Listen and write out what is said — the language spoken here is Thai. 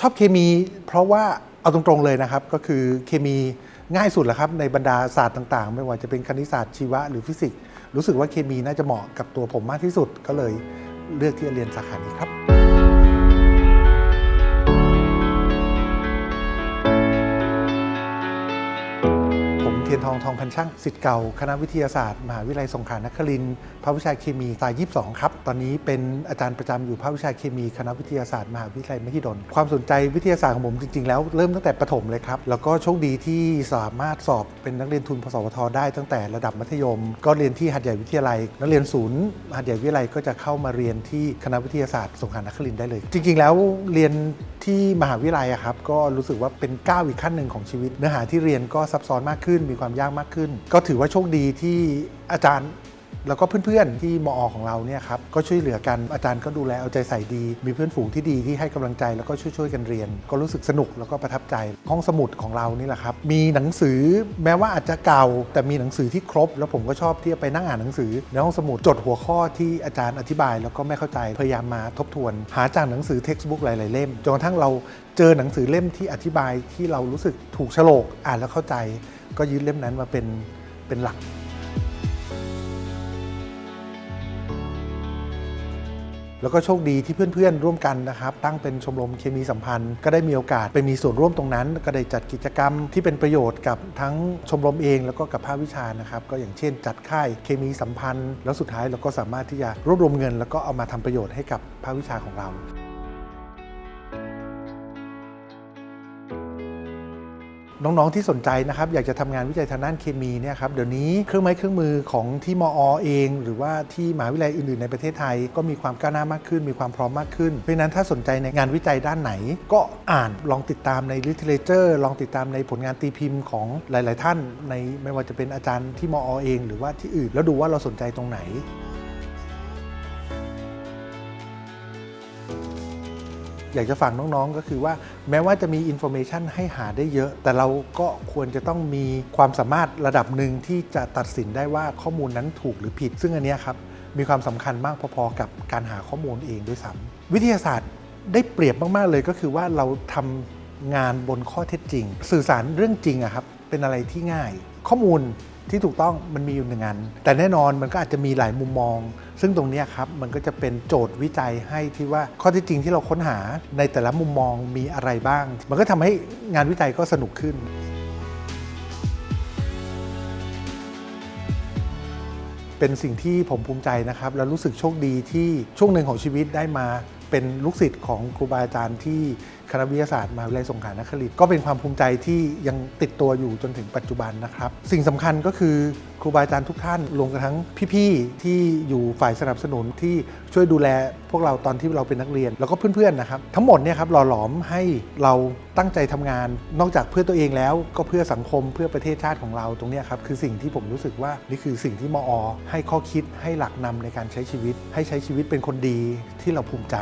ชอบเคมี เพราะว่าเอาตรงๆเลยนะครับ ก็คือเคมีง่ายสุดแหละครับในบรรดาศาสตร์ต่างๆ ไม่ว่าจะเป็นคณิตศาสตร์ชีวะหรือฟิสิกส์รู้สึกว่าเคมีน่าจะเหมาะกับตัวผมมากที่สุดก็เลยเลือกที่จะเรียนสาขานี้ครับ ผมเทียนทองทองพันช่างสิทธิ์เก่า คณะวิทยาศาสตร์ มหาวิทยาลัยสงขลานครินทร์ภาควิชาเคมีสาย22 ครับ ตอนนี้เป็นอาจารย์ประจำอยู่ภาควิชาเคมีคณะวิทยาศาสตร์มหาวิทยาลัยมหิดล ความสนใจวิทยาศาสตร์ของผมจริงๆ แล้วเริ่มตั้งแต่ประถมเลยครับ แล้วก็โชคดีที่สามารถสอบเป็นนักเรียนทุนพสวทได้ตั้งแต่ระดับมัธยม ก็เรียนที่หัดใหญ่วิทยาลัย นักเรียนศูนย์หัดใหญ่วิทยาลัยก็จะเข้ามาเรียนที่คณะวิทยาศาสตร์สงขลานครินทร์ได้เลย จริง ๆ แล้วเรียนที่มหาวิทยาลัยครับก็รู้สึกว่าเป็นก้าวอีกขั้นหนึ่งของชีวิต เนื้อหาที่เรียนก็ซับซ้อนมากขึ้น มีความยากมากขึ้น ก็ถือว่าโชคดีที่อาจารย์ แล้วก็เพื่อนๆที่มอของเราเนี่ยครับก็ช่วยเหลือกันอาจารย์ก็ดูแลเอาใจใส่ดี มีเพื่อนฝูงที่ดีที่ให้กำลังใจแล้วก็ช่วยๆกันเรียน ก็รู้สึกสนุกแล้วก็ประทับใจห้องสมุดของเรานี่แหละครับมีหนังสือแม้ว่าอาจจะเก่า แต่มีหนังสือที่ครบ แล้วผมก็ชอบที่จะไปนั่งอ่านหนังสือ ในห้องสมุดจดหัวข้อที่อาจารย์อธิบาย แล้วก็ไม่เข้าใจพยายามมาทบทวน หาจากหนังสือเท็กซ์บุ๊กหลายๆเล่มจนกระทั่งเราเจอหนังสือเล่มที่อธิบายที่เรารู้สึกถูกโฉลกอ่านแล้วเข้าใจ ก็ยึดเล่มนั้นมาเป็นเป็นหลัก แล้วก็โชคดีที่เพื่อนๆ ร่วมกันนะครับ ตั้งเป็นชมรมเคมีสัมพันธ์ ก็ได้มีโอกาสไปมีส่วนร่วมตรงนั้น ก็ได้จัดกิจกรรมที่เป็นประโยชน์กับทั้งชมรมเองแล้วก็กับภาควิชานะครับ ก็อย่างเช่น จัดค่ายเคมีสัมพันธ์ แล้วสุดท้ายเราก็สามารถที่จะรวบรวมเงิน แล้วก็เอามาทำประโยชน์ให้กับภาควิชาของเรา น้องๆที่สนใจนะครับอยากจะทำงานวิจัยทางด้านเคมีเนี่ยครับเดี๋ยวนี้เครื่องไม้เครื่องมือของที่มอเอง หรือว่าที่มหาวิทยาลัยอื่นๆในประเทศไทย ก็มีความก้าวหน้ามากขึ้น มีความพร้อมมากขึ้น เพราะฉะนั้นถ้าสนใจในงานวิจัยด้านไหน ก็อ่านลองติดตามใน literature ลองติดตามในผลงานตีพิมพ์ของหลาย ๆ ท่าน ในไม่ว่าจะเป็นอาจารย์ที่มอเอง หรือว่าที่อื่นแล้วดูว่าเราสนใจตรงไหน อยากจะฝากน้องๆก็คือว่าแม้ว่าจะมีอินโฟเมชันให้หาได้เยอะ แต่เราก็ควรจะต้องมีความสามารถระดับหนึ่งที่จะตัดสินได้ว่าข้อมูลนั้นถูกหรือผิด ซึ่งอันนี้ครับมีความสำคัญมากพอๆกับการหาข้อมูลเองด้วยซ้ำวิทยาศาสตร์ได้เปรียบมากๆเลยก็คือว่าเราทำงานบนข้อเท็จจริง สื่อสารเรื่องจริงอะครับ เป็นอะไรที่ง่าย ข้อมูลที่ถูกต้องมันมีอยู่หนึ่งอัน แต่แน่นอนมันก็อาจจะมีหลายมุมมอง ซึ่งตรงนี้ครับมันก็จะเป็นโจทย์วิจัยให้ที่ว่าข้อที่จริงที่เราค้นหาในแต่ละมุมมองมีอะไรบ้าง มันก็ทำให้งานวิจัยก็สนุกขึ้นเป็นสิ่งที่ผมภูมิใจนะครับ แล้วรู้สึกโชคดีที่ช่วงหนึ่งของชีวิตได้มา เป็นลูกศิษย์ของครูบาอาจารย์ที่คณะวิทยาศาสตร์มหาวิทยาลัยสงขลานครินทร์ก็เป็นความภูมิใจที่ยังติดตัวอยู่จนถึงปัจจุบันนะครับ สิ่งสำคัญก็คือ ครูบาอาจารย์ทุกท่านรวมกระทั่งพี่ๆที่อยู่ฝ่ายสนับสนุนที่ช่วยดูแลพวกเราตอนที่เราเป็นนักเรียน แล้วก็เพื่อนๆนะครับทั้งหมดเนี่ยครับหล่อหลอมให้เราตั้งใจทำงาน นอกจากเพื่อตัวเองแล้ว ก็เพื่อสังคมเพื่อประเทศชาติของเราตรงนี้ครับคือสิ่งที่ผมรู้สึกว่านี่คือสิ่งที่มอ ให้ข้อคิดให้หลักนำในการใช้ชีวิต ให้ใช้ชีวิตเป็นคนดีที่เราภูมิใจ